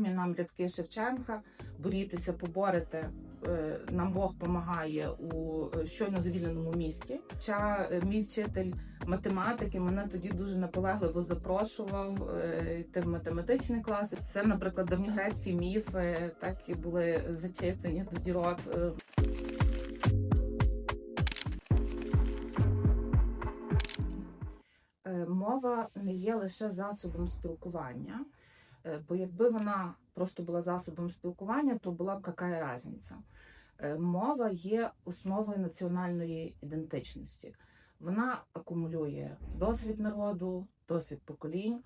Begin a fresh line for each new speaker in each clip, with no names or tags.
Нам рядки Шевченка, борітеся, поборете. е, Нам Бог допомагає у е, щойно звільненому місті. Хоча е, мій вчитель математики мене тоді дуже наполегливо запрошував йти в математичні класи. Це, наприклад, давньогрецькі міфи, так і були зачитані до дірок. Мова не є лише засобом спілкування, бо якби вона просто була засобом спілкування, то була б яка різниця. Е, Мова є основою національної ідентичності. Вона акумулює досвід народу, досвід поколінь,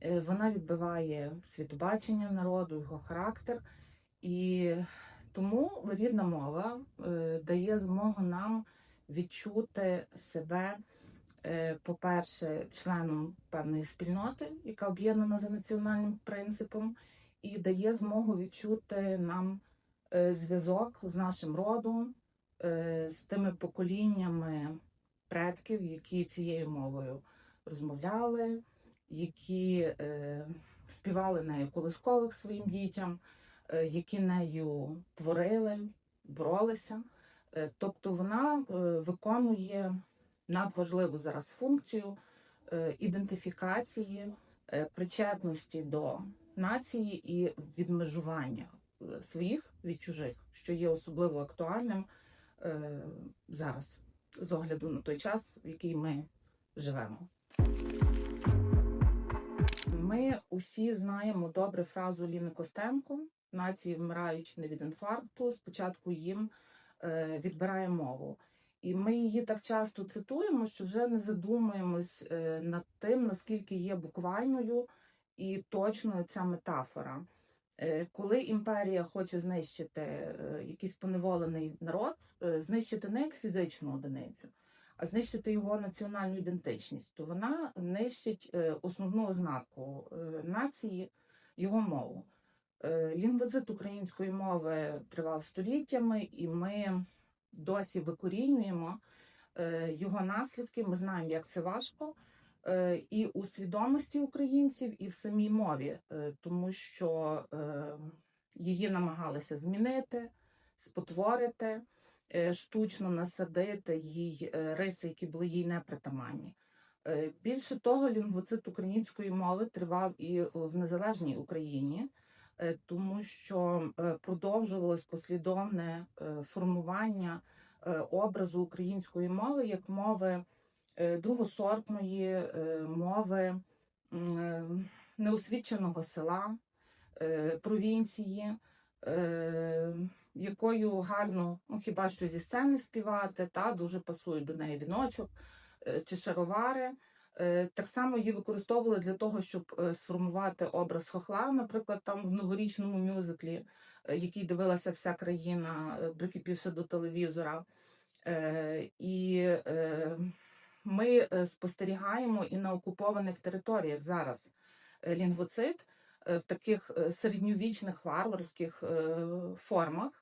е, вона відбиває світобачення народу, його характер. І тому рідна мова е, дає змогу нам відчути себе е, по-перше, членом певної спільноти, яка об'єднана за національним принципом, і дає змогу відчути нам е, зв'язок з нашим родом, е, з тими поколіннями предків, які цією мовою розмовляли, які е, співали нею колискових своїм дітям, е, які нею творили, боролися. Е, Тобто вона е, виконує надважливу зараз функцію е, ідентифікації, е, причетності до нації і відмежування е, своїх від чужих, що є особливо актуальним зараз, з огляду на той час, в який ми живемо. Ми усі знаємо добре фразу Ліни Костенко: нації вмирають не від інфаркту. Спочатку їм відбирає мову. І ми її так часто цитуємо, що вже не задумуємось е, над тим, наскільки є буквальною і точною ця метафора. Е, Коли імперія хоче знищити е, якийсь поневолений народ, знищити не як фізичну одиницю, а знищити його національну ідентичність, то вона нищить основну ознаку нації, його мову. Е, української мови тривав століттями, і ми досі викорінюємо е, його наслідки. Ми знаємо, як це важко. е, І у свідомості українців, і в самій мові, е, тому що її намагалися змінити, спотворити, штучно насадити їй риси, які були їй непритаманні. Більше того, лінгвоцит української мови тривав і в незалежній Україні, тому що е, продовжувалось послідовне е, формування е, образу української мови як мови е, другосортної, е, мови е, неосвіченого села, е, провінції, е, якою гарно, ну хіба що зі сцени співати, та дуже пасують до неї віночок е, чи шаровари. Е, Так само її використовували для того, щоб е, сформувати образ хохла, наприклад, там в новорічному мюзиклі, е, який дивилася вся країна, прикипівши до телевізора. І ми спостерігаємо і на окупованих територіях зараз лінгвоцит е, в таких середньовічних варварських формах,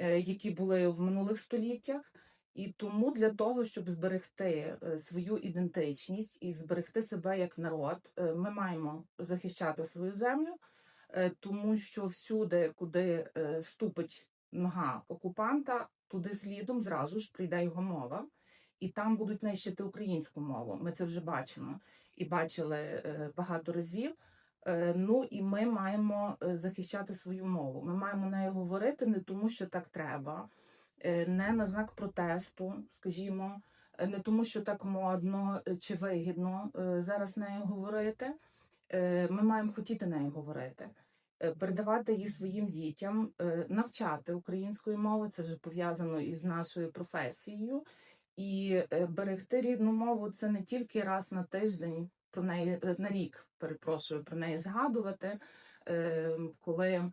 які були в минулих століттях. І тому для того, щоб зберегти е, свою ідентичність і зберегти себе як народ, е, ми маємо захищати свою землю, е, тому що всюди, куди ступить нога окупанта, туди слідом зразу ж прийде його мова, і там будуть нищити українську мову. Ми це вже бачимо і бачили багато разів. Ну і ми маємо захищати свою мову. Ми маємо нею говорити не тому, що так треба, не на знак протесту, скажімо, е, не тому, що так модно е, чи вигідно е, зараз нею говорити. Е, Ми маємо хотіти нею говорити, е, передавати її своїм дітям, е, навчати української мови. Це вже пов'язано із нашою професією. І е, берегти рідну мову це не тільки раз на тиждень про неї е, на рік, перепрошую, про неї згадувати, е, коли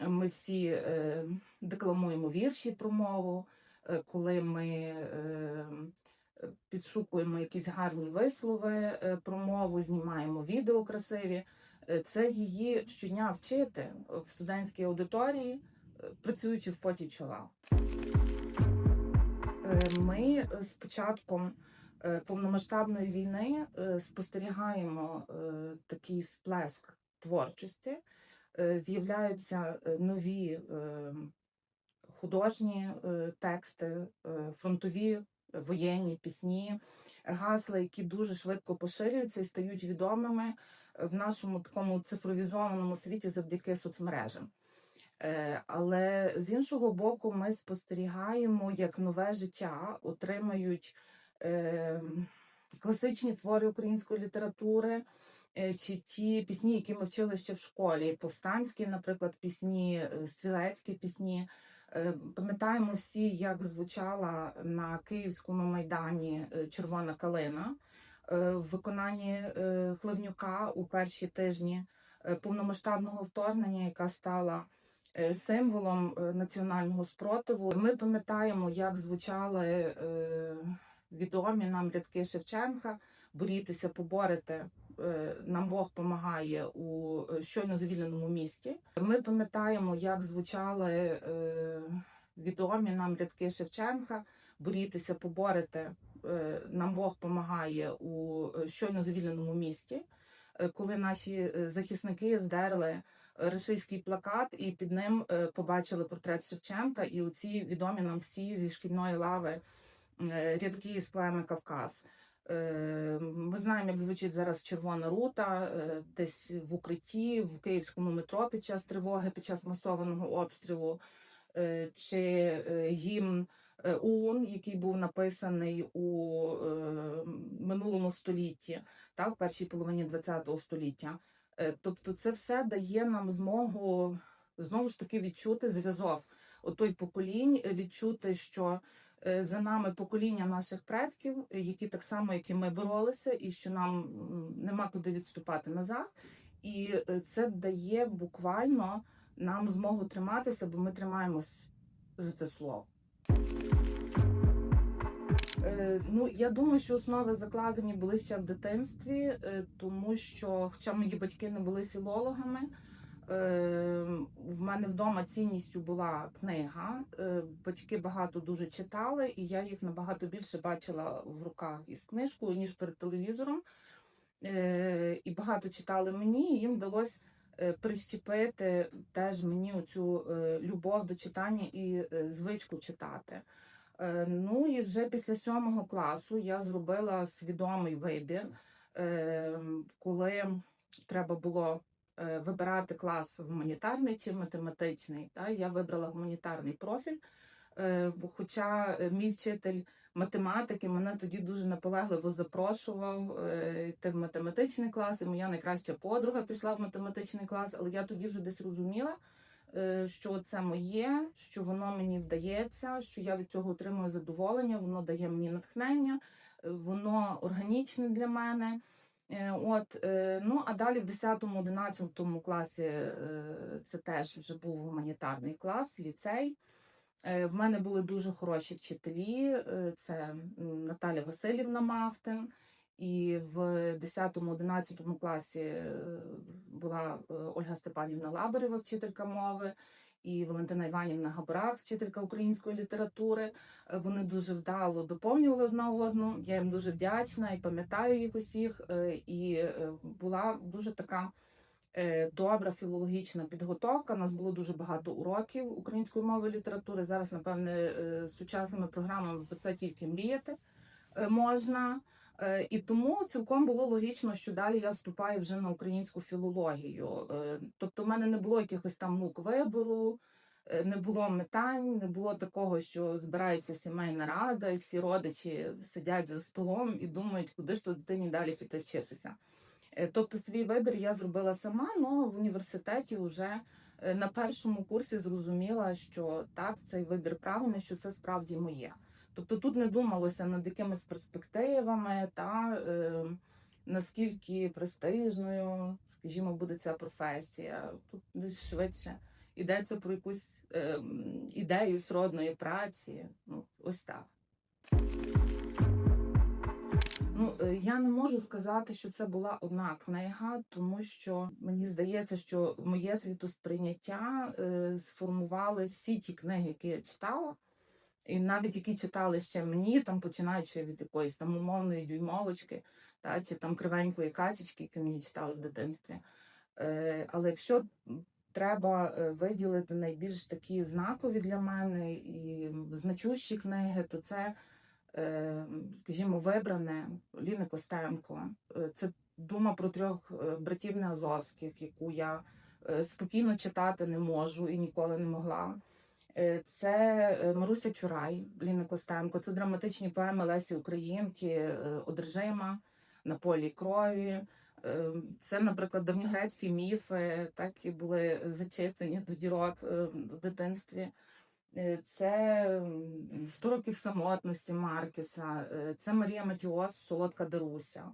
ми всі е, декламуємо вірші про мову, е, коли ми е, підшукуємо якісь гарні вислови про мову, знімаємо відео красиві. Це її щодня вчити в студентській аудиторії, працюючи в поті чола. Ми з початком повномасштабної війни спостерігаємо такий сплеск творчості. Е, з'являються е, нові е, художні е, тексти, фронтові воєнні пісні, гасла, які дуже швидко поширюються і стають відомими в нашому такому цифровізованому світі завдяки соцмережам. Але з іншого боку, ми спостерігаємо, як нове життя отримають е, класичні твори української літератури. Е, Чи ті пісні, які ми вчили ще в школі, повстанські, наприклад, пісні, е, стрілецькі пісні. Е, Пам'ятаємо всі, як звучала на Київському майдані Червона калина в виконанні Хливнюка у перші тижні повномасштабного вторгнення, яка стала символом національного спротиву. Ми пам'ятаємо, як звучали відомі нам рядки Шевченка борітися, поборити. Е, Нам Бог допомагає у е, щойно звільненому місті. Ми пам'ятаємо, як звучали е, відомі нам рядки Шевченка борітися, поборити. е, Нам Бог допомагає у щойно звільненому місті, коли наші захисники здерли рашистський плакат і під ним побачили портрет Шевченка, і оці відомі нам всі зі шкільної лави рядки з поеми Кавказ. Е, Ми знаємо, як звучить зараз Червона рута, е, десь в укритті, в київському метро під час тривоги, під час масованого обстрілу, е, чи гімн ОУН, який був написаний у минулому столітті, та в першій половині ХХ століття. Тобто, це все дає нам змогу знову ж таки відчути зв'язок отой поколінь, відчути, що за нами покоління наших предків, е, які так само, як і ми боролися, і що нам нема куди відступати назад. І е, це дає буквально нам змогу триматися, бо ми тримаємось за це слово. Е, Ну, я думаю, що основи закладені були ще в дитинстві, е, тому що, хоча мої батьки не були філологами, е, в мене вдома цінністю була книга. Е, Батьки багато дуже читали, і я їх набагато більше бачила в руках із книжкою, ніж перед телевізором. Е, І багато читали мені, і їм вдалося е, прищепити теж мені оцю е, любов до читання і звичку читати. Ну і вже після сьомого класу я зробила свідомий вибір, е, коли треба було вибирати клас гуманітарний чи математичний. Та я вибрала гуманітарний профіль. Е, Хоча е, мій вчитель математики мене тоді дуже наполегливо запрошував е, йти в математичний клас, і моя найкраща подруга пішла в математичний клас, але я тоді вже десь розуміла, е, що це моє, що воно мені вдається, що я від цього отримую задоволення, воно дає мені натхнення, е, воно органічне для мене. Е, От, е, ну а далі в 10-11 класі е, це теж вже був гуманітарний клас, ліцей. В мене були дуже хороші вчителі. Це Наталя Васильівна Мавтин. І в 10-11 класі була Ольга Степанівна Лабарева, вчителька мови, і Валентина Іванівна Габрак, вчителька української літератури. Е, Вони дуже вдало доповнювали одна одну. Я їм дуже вдячна і пам'ятаю їх усіх. е, І е, була дуже така добра філологічна підготовка. У нас було дуже багато уроків української мови і літератури. Зараз, напевне, з сучасними програмами про це тільки мріяти можна. Е, І тому цілком було логічно, що далі я вступаю вже на українську філологію. Е, Тобто, в мене не було якихось там мук вибору, е, не було метань, не було такого, що збирається сімейна рада, і всі родичі сидять за столом і думають, куди ж то дитині далі піти вчитися. Тобто свій вибір я зробила сама, але в університеті вже на першому курсі зрозуміла, що так, цей вибір правильний, що це справді моє. Тобто тут не думалося над якимись перспективами та е, наскільки престижною, скажімо, буде ця професія. Тут десь швидше йдеться про якусь е, ідею сродної праці. Ну, ось так. Ну, е, я не можу сказати, що це була одна книга, тому що мені здається, що моє світосприйняття е, сформували всі ті книги, які я читала, і навіть які читали ще мені, там починаючи від якоїсь там умовної дюймовочки, та чи там кривенької качечки, які мені читали в дитинстві. Е, але якщо треба е, виділити найбільш такі знакові для мене і значущі книги, то це, е, скажімо, вибране Ліни Костенко. Це дума про трьох братів Неазовських, яку я спокійно читати не можу і ніколи не могла. Е, Це е, Маруся Чурай, Ліни Костенко. Це драматичні поеми Лесі Українки, е, Одержима на полі крові. Це, наприклад, давньогрецькі міфи, так і були зачитані до дірок в дитинстві. Це м, «Сто років самотності Маркеса, це Марія Матіос, Солодка Даруся.